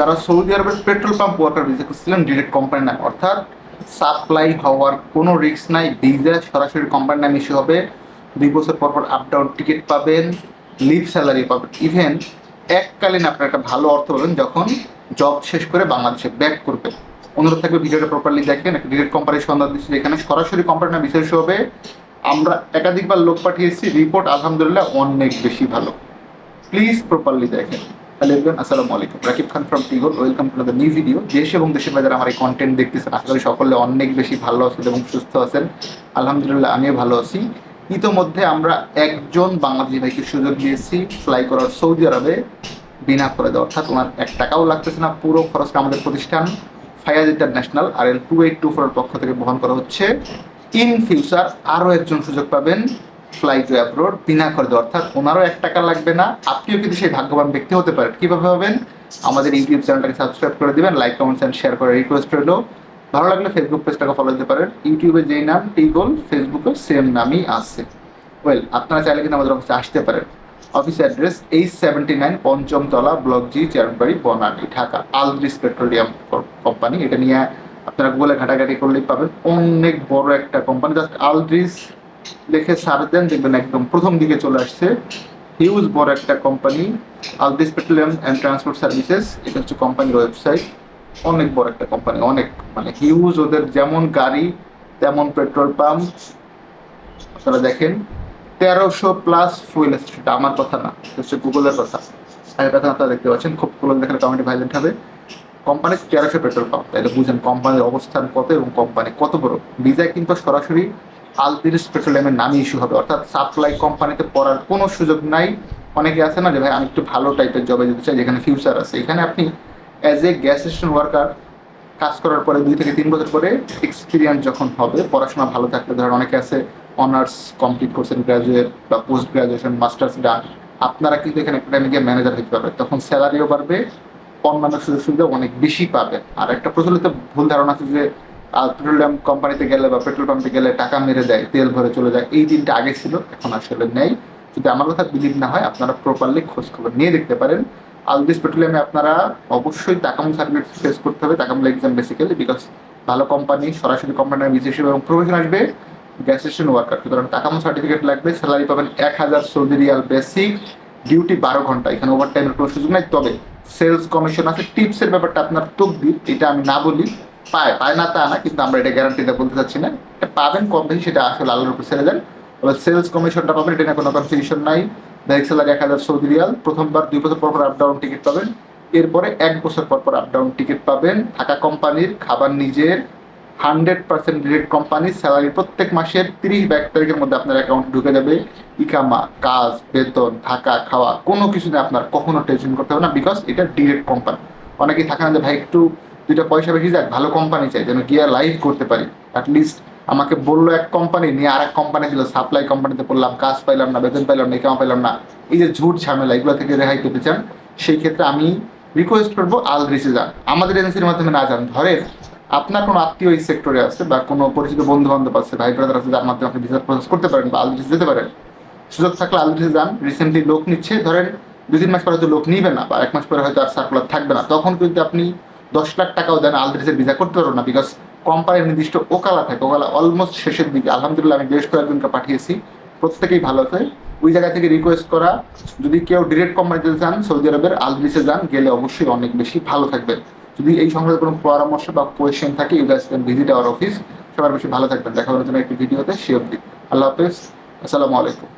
যারা সৌদি আরবের petrol pump worker visa করছিলেন ডিরেক্ট কোম্পানি নাম অর্থাৎ সাপ্লাই হওয়ার কোনো রিস্ক নাই ভিসা সরাসরি কোম্পানি নাম ইস্যু হবে। দুই বছর পর পর আপ ডাউন টিকিট পাবেন লিভ স্যালারি পাবেন। ইভেন এককালীন আপনার একটা ভালো অর্থ পাবেন যখন জব শেষ করে বাংলাদেশে ব্যাক করবেন। অনুরোধ থাকবে ভিডিওটা প্রপারলি দেখেন, একটা ডিরেক্ট কোম্পানির সন্ধান দিচ্ছি যেখানে সরাসরি কোম্পানি নাম বিশেষ হবে। আমরা একাধিকবার লোক পাঠিয়েছি রিপোর্ট আলহামদুলিল্লাহ অনেক বেশি ভালো। প্লিজ প্রপারলি দেখেন। হ্যালো আসসালামু আলাইকুম Rakib Khan welcome to video এবং দেশের আমার কন্টেন্ট সকলে অনেক বেশি ভালো এবং সুস্থ আছেন। আমিও ভালো আছি। ইতোমধ্যে আমরা একজন বাংলাদেশি ভাইকে সুযোগ দিয়েছি ফ্লাই করার সৌদি আরবে বিনা করে দেওয়া। অর্থাৎ ওনার এক টাকাও লাগতেছে না, পুরো খরচটা আমাদের প্রতিষ্ঠান Fayaz international R L two eight two ফোরের পক্ষ থেকে বহন করা হচ্ছে। ইন ফিউচার আরও একজন সুযোগ পাবেন ফ্লাই টু অ্যাব্রোড বিনা খরচে, অর্থাৎ ওনারও এক টাকা লাগবে না। আপনিও কিন্তু সেই ভাগ্যবান ব্যক্তি হতে পারেন। কীভাবে হবেন আমাদের ইউটিউব চ্যানেলটাকে সাবস্ক্রাইব করে দিবেন, লাইক কমেন্টস অ্যান্ড শেয়ার করার রিকোয়েস্ট রইল। ভালো লাগলে ফেসবুক পেজটাকে ফলো দিতে পারেন। ইউটিউবে যেই নাম টিগোল ফেসবুকে সেম নামই আছে। ওয়েল আপনারা চাইলে কিন্তু আমাদের অফিসে আসতে পারেন। Office address H seventy nine পঞ্চমতলা block G চেয়ারবাড়ি Banani Dhaka আলদ্রিস petroleum company এটা নিয়ে আপনারা গুগলে ঘাটাঘাটি করলেই পাবেন। অনেক বড় একটা কোম্পানি জাস্ট আলদ্রিস লিখে সার্চ দেন, দেখবেন একদম প্রথম দিকে চলে আসছে। হিউজ বড় একটা company Aldrees petroleum and transport services এটা হচ্ছে কোম্পানির ওয়েবসাইট অনেক বড় একটা কোম্পানি অনেক মানে হিউজ ওদের যেমন গাড়ি, তেমন পেট্রোল পাম্প আপনারা দেখেন, তেরোশো প্লাস ফুয়েল স্টেশন আমার কথা না হচ্ছে গুগলের কথা। আগের কথা আপনারা দেখতে পাচ্ছেন, খুব গুগল দেখলে কমেন্টে ভাইলেন্ট হবে। কোম্পানির তেরোশো পেট্রোল পাম্প তাহলে বুঝেন কোম্পানির অবস্থান কত এবং কোম্পানি কত বড়। ভিজায় কিন্তু সরাসরি আলতিরিস পেট্রোলিয়ামের নামই ইস্যু হবে। অর্থাৎ সাপ্লাই কোম্পানিতে পড়ার কোনো সুযোগ নাই। অনেকে আছে না যে, ভাই, আমি একটু ভালো টাইপের জবে যেতে চাই, যেখানে ফিউচার আছে। এখানে আপনি as a gas station worker কাজ করার পরে দুই থেকে তিন বছর পরে এক্সপিরিয়েন্স যখন হবে, পড়াশোনা ভালো থাকলে, ধরেন অনেকে আছে অনার্স কমপ্লিট করছেন গ্রাজুয়েট বা পোস্ট গ্রাজুয়েশন মাস্টার্স ডান আপনারা কিন্তু এখানে একটা টাইমে গিয়ে ম্যানেজার হতে পারবেন। তখন স্যালারিও বাড়বে, অন্যান্য সুযোগ সুবিধা অনেক বেশি পাবেন। আর একটা প্রচলিত ভুল ধারণা আছে যে পেট্রোলিয়াম কোম্পানিতে গেলে বা পেট্রোল পাম্পে গেলে টাকা মেরে দেয়, তেল ভরে চলে যায়। এই দিনটা আগে ছিল, এখন আসলে নেই। যদি আমার কথা বিলিভ না হয়, আপনারা প্রপারলি খোঁজ খবর নিয়ে দেখতে পারেন। আলদিস পেট্রোলিয়ামে আপনারা অবশ্যই তাকামুল সার্টিফিকেট ফেস করতে হবে তাকামুল এক্সাম বেসিক্যালি বিকজ ভালো কোম্পানি সরাসরি কোম্পানির বিশেষ এবং প্রফেশন আসবে গ্যাস স্টেশন ওয়ার্কার সুতরাং টাকামুল সার্টিফিকেট লাগবে স্যালারি পাবেন এক হাজার সৌদি রিয়াল বেসিক ডিউটি বারো ঘণ্টা। এখানে ওভার টাইমের কোনো সুযোগ নেই, তবে সেলস কমিশন আছে। টিপসের ব্যাপারটা আপনার তকদির এটা আমি না বলি। পায় পায় না তা না, কিন্তু আমরা এটা গ্যারান্টিতে বলতে চাচ্ছি না। এটা পাবেন, কম বেশি সেটা আসলে আল্লাহর উপর ছেড়ে দেন। তবে সেলস কমিশনটা পাবেন, এটা কোনো কনফিউশন নাই। ডাইরেক্ট স্যালারি এক হাজার সৌদি রিয়াল, প্রথমবার দুই বছর পর পর আপ ডাউন টিকিট পাবেন। এরপরে এক বছর পর পর আপ ডাউন টিকিট পাবেন। থাকা কোম্পানির খাবার নিজের হান্ড্রেড পার্সেন্ট ডিরেক্ট কোম্পানির স্যালারি প্রত্যেক মাসের তিরিশ বা এক তারিখের মধ্যে আপনার অ্যাকাউন্টে ঢুকে যাবে। ইকামা, কাজ, বেতন, থাকা, খাওয়া, কোনো কিছু নিয়ে আপনার কখনো টেনশন করতে হবে না বিকজ এটা ডিরেক্ট কোম্পানি অনেকেই থাকে না যে, ভাই, একটু দুইটা পয়সা বেশি যাক ভালো কোম্পানি চাই, যেন গিয়ে লাইভ করতে পারি। অ্যাটলিস্ট আমাকে বলল এক কোম্পানি নিয়ে আর এক কোম্পানি দিল সাপ্লাই কোম্পানিতে পড়লাম, কাজ পাইলাম না, বেতন পাইলাম না ইকামা পাইলাম না। এই যে ঝুট ঝামেলা, এগুলো থেকে রেহাই পেতে চান, সেই ক্ষেত্রে আমি রিকোয়েস্ট করব আল রিসে যান আমাদের এজেন্সির মাধ্যমে না যান। ধরেন আপনার কোনো আত্মীয় এই সেক্টরে আছে বা কোনো পরিচিত বন্ধু বান্ধব আছে, ভাই ব্রাদার আছে, যার মাধ্যমে আপনি ভিসা প্রসেস করতে পারেন বা আলদ্রিস যেতে পারেন। সুযোগ থাকলে আলদ্রিসে যান রিসেন্টলি লোক নিচ্ছে, ধরেন দুই তিন মাস পরে হয়তো লোক নিবে না বা এক মাস পরে হয়তো আর সার্কুলার থাকবে না। তখন কিন্তু আপনি দশ লাখ টাকাও দেন আলদ্রিসের ভিসা করতে পারবেন না বিকজ কোম্পানির নির্দিষ্ট ওকালা থাকে, ওকালা অলমোস্ট শেষের দিকে, আলহামদুলিল্লাহ আমি বেশ কয়েকজনকে পাঠিয়েছি, প্রত্যেকেই ভালো আছে। ওই জায়গা থেকে রিকোয়েস্ট করা, যদি কেউ ডিরেক্ট কোম্পানিতে যান, সৌদি আরবের আলদ্রিসে যান, গেলে অবশ্যই অনেক বেশি ভালো থাকবেন যদি এই সংক্রান্ত কোনো পরামর্শ বা কোয়েশ্চেন থাকে you guys can visit our office সবার বেশি ভালো থাকবেন। দেখা হওয়ার জন্য একটি ভিডিওতে সে অব্দি আল্লাহ হাফেজ। আসসালামু আলাইকুম।